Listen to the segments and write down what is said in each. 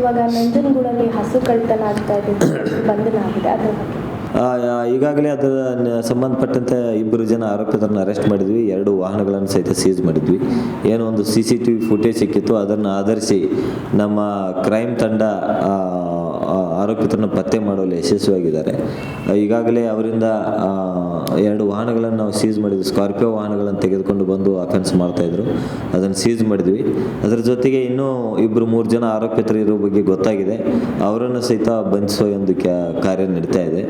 ಇವಾಗ ನಂಜನಗೂಡಲ್ಲಿ ಹಸು ಕಳ್ತನ ಆಗ್ತಾ ಇದೆ ಬಂಧನ ಆಗಿದೆ. ಅದ್ರ ಬಗ್ಗೆ. ಈಗಾಗಲೇ ಅದರ ಸಂಬಂಧಪಟ್ಟಂತೆ ಇಬ್ಬರು ಜನ ಆರೋಪಿತರನ್ನು ಅರೆಸ್ಟ್ ಮಾಡಿದ್ವಿ. ಎರಡು ವಾಹನಗಳನ್ನು ಸಹಿತ ಸೀಸ್ ಮಾಡಿದ್ವಿ. ಏನೋ ಒಂದು C C T V footage ಸಿಕ್ಕಿತ್ತು. ಅದನ್ನು ಆಧರಿಸಿ ನಮ್ಮ ಕ್ರೈಮ್ ತಂಡ ಆರೋಪಿತರನ್ನು ಪತ್ತೆ ಮಾಡಲು ಯಶಸ್ವಿಯಾಗಿದ್ದಾರೆ. ಈಗಾಗಲೇ ಅವರಿಂದ ಎರಡು ವಾಹನಗಳನ್ನು ನಾವು ಸೀಸ್ ಮಾಡಿದ್ವಿ. ಸ್ಕಾರ್ಪಿಯೋ ವಾಹನಗಳನ್ನು ತೆಗೆದುಕೊಂಡು ಬಂದು ಅಫೆನ್ಸ್ ಮಾಡ್ತಾಯಿದ್ರು ಅದನ್ನು ಸೀಸ್ ಮಾಡಿದ್ವಿ. ಅದರ ಜೊತೆಗೆ ಇನ್ನೂ ಇಬ್ಬರು ಮೂರು ಜನ ಆರೋಪಿತರು ಇರೋ ಬಗ್ಗೆ ಗೊತ್ತಾಗಿದೆ. ಅವರನ್ನು ಸಹಿತ ಬಂಧಿಸುವ ಒಂದು ಕಾರ್ಯ ನಡೀತಾ ಇದೆ.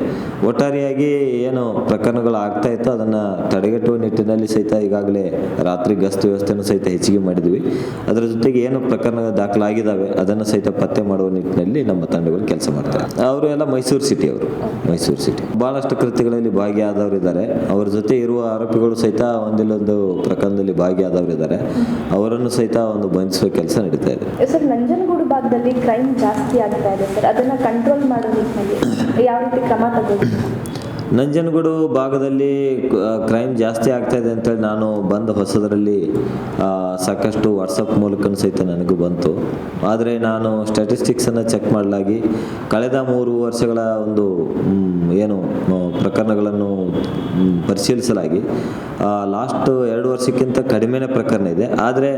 ಒಟ್ಟಾರೆಯಾಗಿ ಏನು ಪ್ರಕರಣಗಳು ಆಗ್ತಾ ಇತ್ತು ಅದನ್ನು ತಡೆಗಟ್ಟುವ ನಿಟ್ಟಿನಲ್ಲಿ ಸಹಿತ ಈಗಾಗಲೇ ರಾತ್ರಿ ಗಸ್ತು ವ್ಯವಸ್ಥೆಯನ್ನು ಸಹಿತ ಹೆಚ್ಚಿಗೆ ಮಾಡಿದ್ವಿ. ಅದರ ಜೊತೆಗೆ ಏನು ಪ್ರಕರಣ ದಾಖಲಾಗಿದ್ದಾವೆ ಅದನ್ನು ಸಹಿತ ಪತ್ತೆ ಮಾಡುವ ನಿಟ್ಟಿನಲ್ಲಿ ನಮ್ಮ ತಂಡಗಳು ಕೆಲಸ ಮಾಡ್ತಾರೆ ಅವರು ಎಲ್ಲ ಮೈಸೂರು ಸಿಟಿ ಅವರು. ಮೈಸೂರು ಸಿಟಿ ಬಹಳಷ್ಟು ಕೃತ್ಯಗಳಲ್ಲಿ ಭಾಗಿಯಾದವರು ಇದ್ದಾರೆ. ಅವರ ಜೊತೆ ಇರುವ ಆರೋಪಿಗಳು ಸಹಿತ ಒಂದಿಲ್ಲೊಂದು ಪ್ರಕರಣದಲ್ಲಿ ಭಾಗಿಯಾದವರು ಇದ್ದಾರೆ. ಅವರನ್ನು ಸಹಿತ ಒಂದು ಬಂಧಿಸುವ ಕೆಲಸ ನಡೀತಾ ಇದೆ. ಸರ್, ನಂಜನಗೂಡು ಭಾಗದಲ್ಲಿ ಕ್ರೈಮ್ ಜಾಸ್ತಿ ಆಗ್ತಾ ಇದೆ, ಸರ್. ಅದನ್ನ ಕಂಟ್ರೋಲ್ ಮಾಡೋ ನಿಟ್ಟಿನಲ್ಲಿ ಯಾವ ರೀತಿ ಕ್ರಮ ತಗೋಬೇಕು? ನಂಜನಗೂಡು ಭಾಗದಲ್ಲಿ ಕ್ರೈಮ್ ಜಾಸ್ತಿ ಆಗ್ತಾ ಇದೆ ಅಂತೇಳಿ ನಾನು ಬಂದ ಹೊಸದರಲ್ಲಿ ಸಾಕಷ್ಟು ವಾಟ್ಸಪ್ ಮೂಲಕ ಸಹಿತ ನನಗೂ ಬಂತು. ಆದರೆ ನಾನು ಸ್ಟ್ಯಾಟಿಸ್ಟಿಕ್ಸನ್ನು ಚೆಕ್ ಮಾಡಲಾಗಿ, ಕಳೆದ ಮೂರು ವರ್ಷಗಳ ಒಂದು ಏನು ಪ್ರಕರಣಗಳನ್ನು ಪರಿಶೀಲಿಸಲಾಗಿ ಲಾಸ್ಟ್ ಎರಡು ವರ್ಷಕ್ಕಿಂತ ಕಡಿಮೆನೇ ಪ್ರಕರಣ ಇದೆ. ಆದರೆ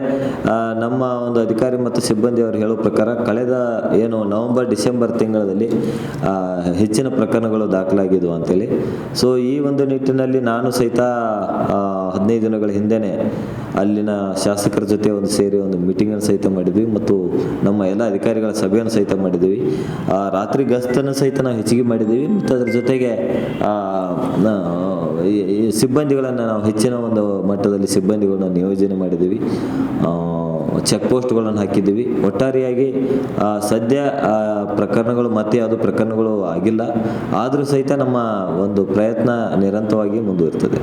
ನಮ್ಮ ಒಂದು ಅಧಿಕಾರಿ ಮತ್ತು ಸಿಬ್ಬಂದಿ ಅವರು ಹೇಳೋ ಪ್ರಕಾರ ಕಳೆದ, ಏನು, ನವೆಂಬರ್, ಡಿಸೆಂಬರ್ ತಿಂಗಳಲ್ಲಿ ಹೆಚ್ಚಿನ ಪ್ರಕರಣಗಳು ದಾಖಲಾಗಿದ್ವು ಅಂತೇಳಿ ಸೊ ಈ ಒಂದು ನಿಟ್ಟಿನಲ್ಲಿ ನಾನು ಸಹಿತ ಹದಿನೈದು ದಿನಗಳ ಹಿಂದೆನೆ ಅಲ್ಲಿನ ಶಾಸಕರ ಜೊತೆ ಒಂದು ಸೇರಿ ಒಂದು ಮೀಟಿಂಗನ್ನು ಸಹಿತ ಮಾಡಿದ್ವಿ ಮತ್ತು ನಮ್ಮ ಎಲ್ಲ ಅಧಿಕಾರಿಗಳ ಸಭೆಯನ್ನು ಸಹಿತ ಮಾಡಿದ್ವಿ. ರಾತ್ರಿ ಗಸ್ತನ್ನು ಸಹಿತ ನಾವು ಹೆಚ್ಚಿಗೆ ಮಾಡಿದ್ದೀವಿ ಮತ್ತು ಅದರ ಜೊತೆಗೆ ಸಿಬ್ಬಂದಿಗಳನ್ನು ನಾವು ಹೆಚ್ಚಿನ ಒಂದು ಮಟ್ಟದಲ್ಲಿ ಸಿಬ್ಬಂದಿಗಳನ್ನ ನಿಯೋಜನೆ ಮಾಡಿದ್ದೀವಿ. ಚೆಕ್ ಪೋಸ್ಟ್ಗಳನ್ನು ಹಾಕಿದ್ದೀವಿ. ಒಟ್ಟಾರೆಯಾಗಿ ಸದ್ಯ ಪ್ರಕರಣಗಳು ಮತ್ತೆ ಯಾವುದು ಪ್ರಕರಣಗಳು ಆಗಿಲ್ಲ. ಆದರೂ ಸಹಿತ ನಮ್ಮ ಒಂದು ಪ್ರಯತ್ನ ನಿರಂತರವಾಗಿ ಮುಂದುವರಿತದೆ.